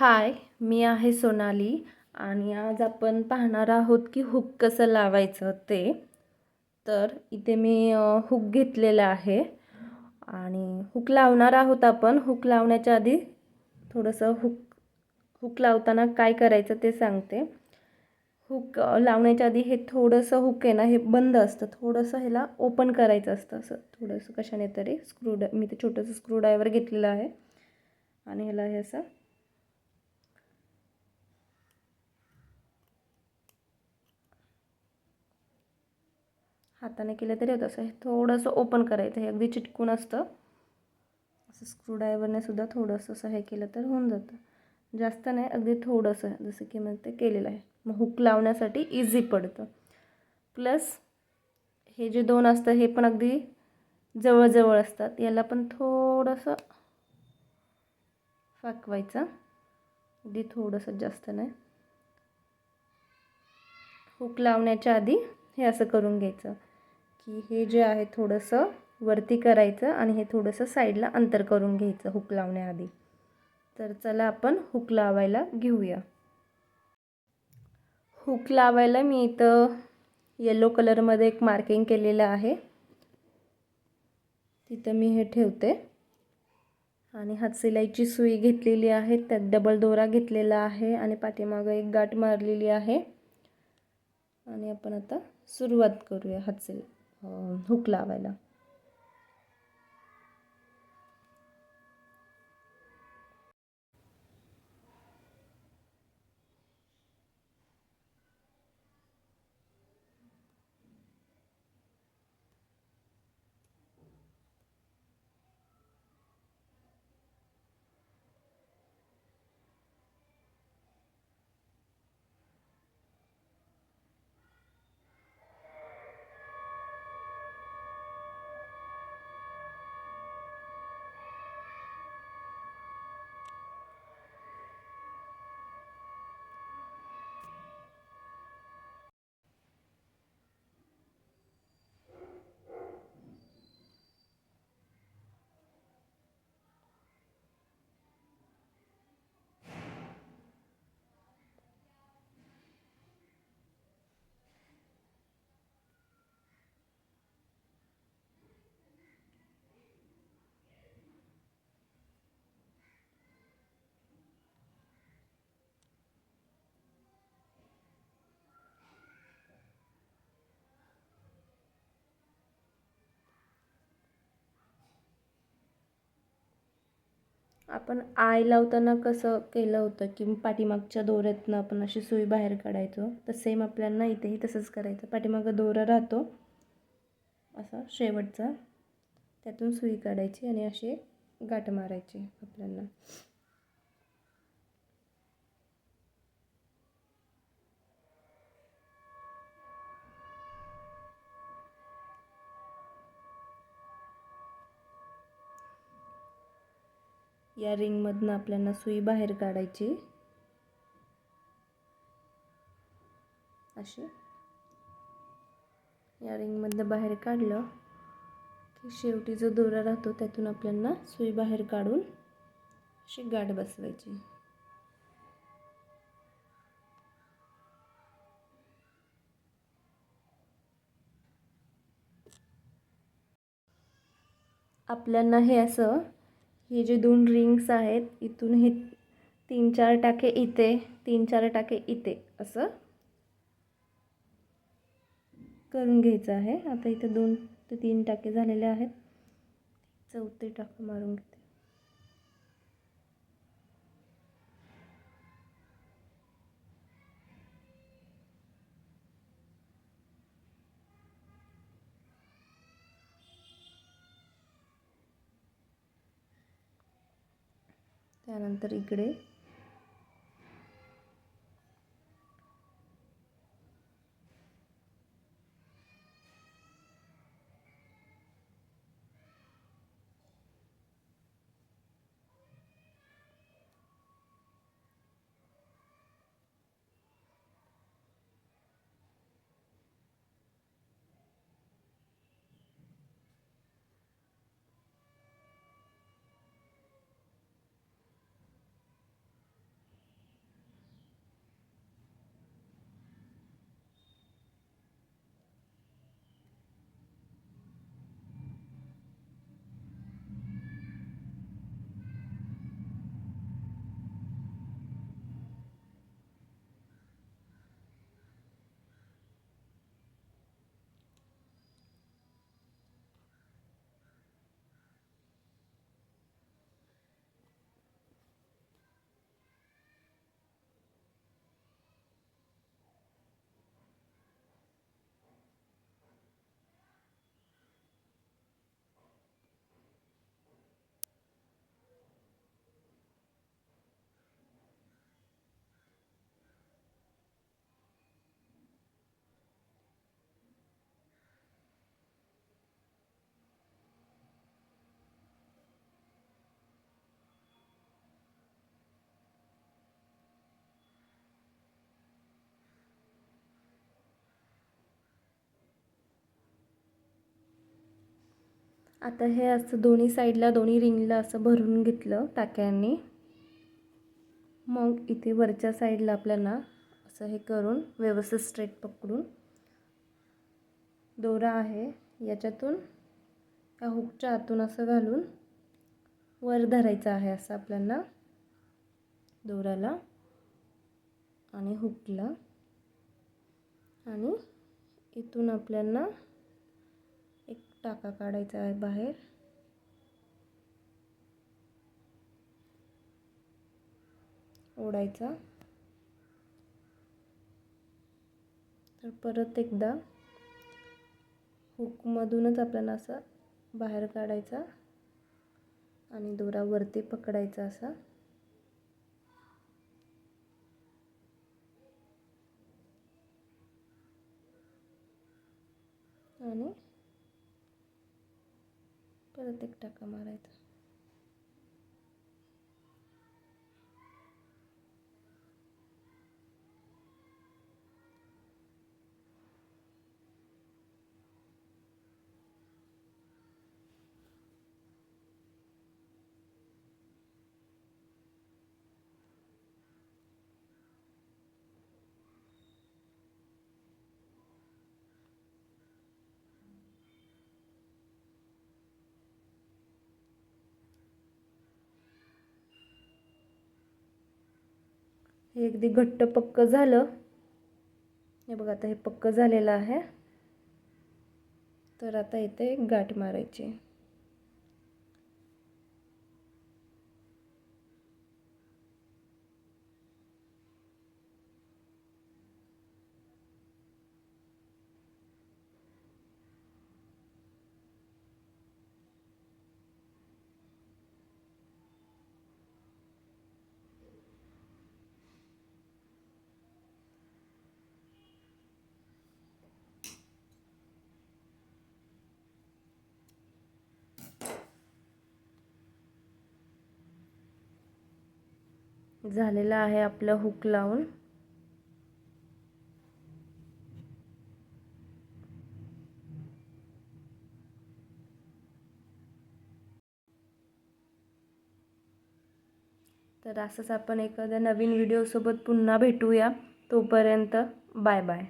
हाय मी आहे सोनाली आणि आज आपण पाहणार आहोत की हुक कसं लावायचं ते. तर इथे मी हुक घेतलेला आहे आणि हुक लावणार आहोत आपण. हुक लावण्याच्या आधी थोडंसं हुक हुक लावताना काय करायचं ते सांगते. हुक लावण्याच्या आधी हे थोडंसं हुक आहे ना हे बंद असतं. थोडंसं ह्याला ओपन करायचं असतं असं. थोडंसं कशाने तरी स्क्रू मी ते छोटंसं स्क्रूड्रायव्हर घेतलेलं आहे आणि ह्याला हे असं हाताने केलं तरी होतं. असं हे थोडंसं ओपन करायचं. हे अगदी चिटकून असतं. असं स्क्रूड्रायव्हरने सुद्धा थोडंसं असं हे केलं तर होऊन जातं. जास्त नाही अगदी थोडंसं. जसं की मग ते केलेलं आहे. मग हुक लावण्यासाठी इझी पडतं. प्लस हे जे दोन असतं हे पण अगदी जवळजवळ असतात. याला पण थोडंसं फाकवायचं. अगदी थोडंसं जास्त नाही. हुक लावण्याच्या आधी हे असं करून घ्यायचं. की हे जे आहे थोडंसं वरती करायचं आणि हे थोडंसं साईडला अंतर करून घ्यायचं हुक लावण्याआधी. तर चला आपण हुक लावायला घेऊया. हुक लावायला मी इथं येलो कलरमध्ये एक मार्किंग केलेलं आहे. तिथं मी हे ठेवते. आणि हात सिलाईची सुई घेतलेली आहे त्यात डबल दोरा घेतलेला आहे आणि पाठीमागं एक गाठ मारलेली आहे. आणि आपण आता सुरुवात करूया हात हुक लावायला. आपण आय लावताना कसं केलं होतं की पाठीमागच्या दोऱ्यातनं आपण अशी सुई बाहेर काढायचो? तर सेम आपल्याला इथेही तसंच करायचं. पाठीमागं दोरा राहतो. असा शेवटचा. त्यातून सुई काढायची आणि अशी गाठ मारायची आपल्याला. या रिंगमधनं आपल्याला सुई बाहेर काढायची. अशी. या रिंगमधनं बाहेर काढलं की शेवटी जो दोरा राहतो त्यातून आपल्याला सुई बाहेर काढून अशी गाठ बसवायची. आपल्याला हे असं हे जे दोन रिंग्स आहेत इथून हे तीन चार टाके इथे तीन चार टाके इथे असं करून घ्यायचं आहे. आता इथे दोन ते तीन टाके झालेले आहेत. चौथे टाकं मारून घेते. त्यानंतर इकडे आता हे असं दोन्ही साईडला दोन्ही रिंगला असं भरून घेतलं टाक्यांनी. मग इथे वरच्या साईडला आपल्याला असं हे करून व्यवस्थित स्ट्रेट पकडून दोरा आहे याच्यातून त्या हुकच्या आतून असं घालून वर धरायचं आहे असं आपल्याला दोऱ्याला आणि हुकला आणि इथून आपल्याला टाका काढायचा आहे बाहेर. ओढायचा. तर परत एकदा हुकमधूनच आपल्याला असं बाहेर काढायचा आणि दोरा वरती पकडायचा असा. आणि परत एक टाका मारायचा हे अगदी घट्ट पक्क झालं. हे बघा आता हे पक्क झालेलं आहे. तर आता इथे एक गाठ मारायची. झालेलं आहे आपलं हुक लावून. तर असंच आपण एखाद्या नवीन व्हिडिओसोबत पुन्हा भेटूया. तोपर्यंत बाय बाय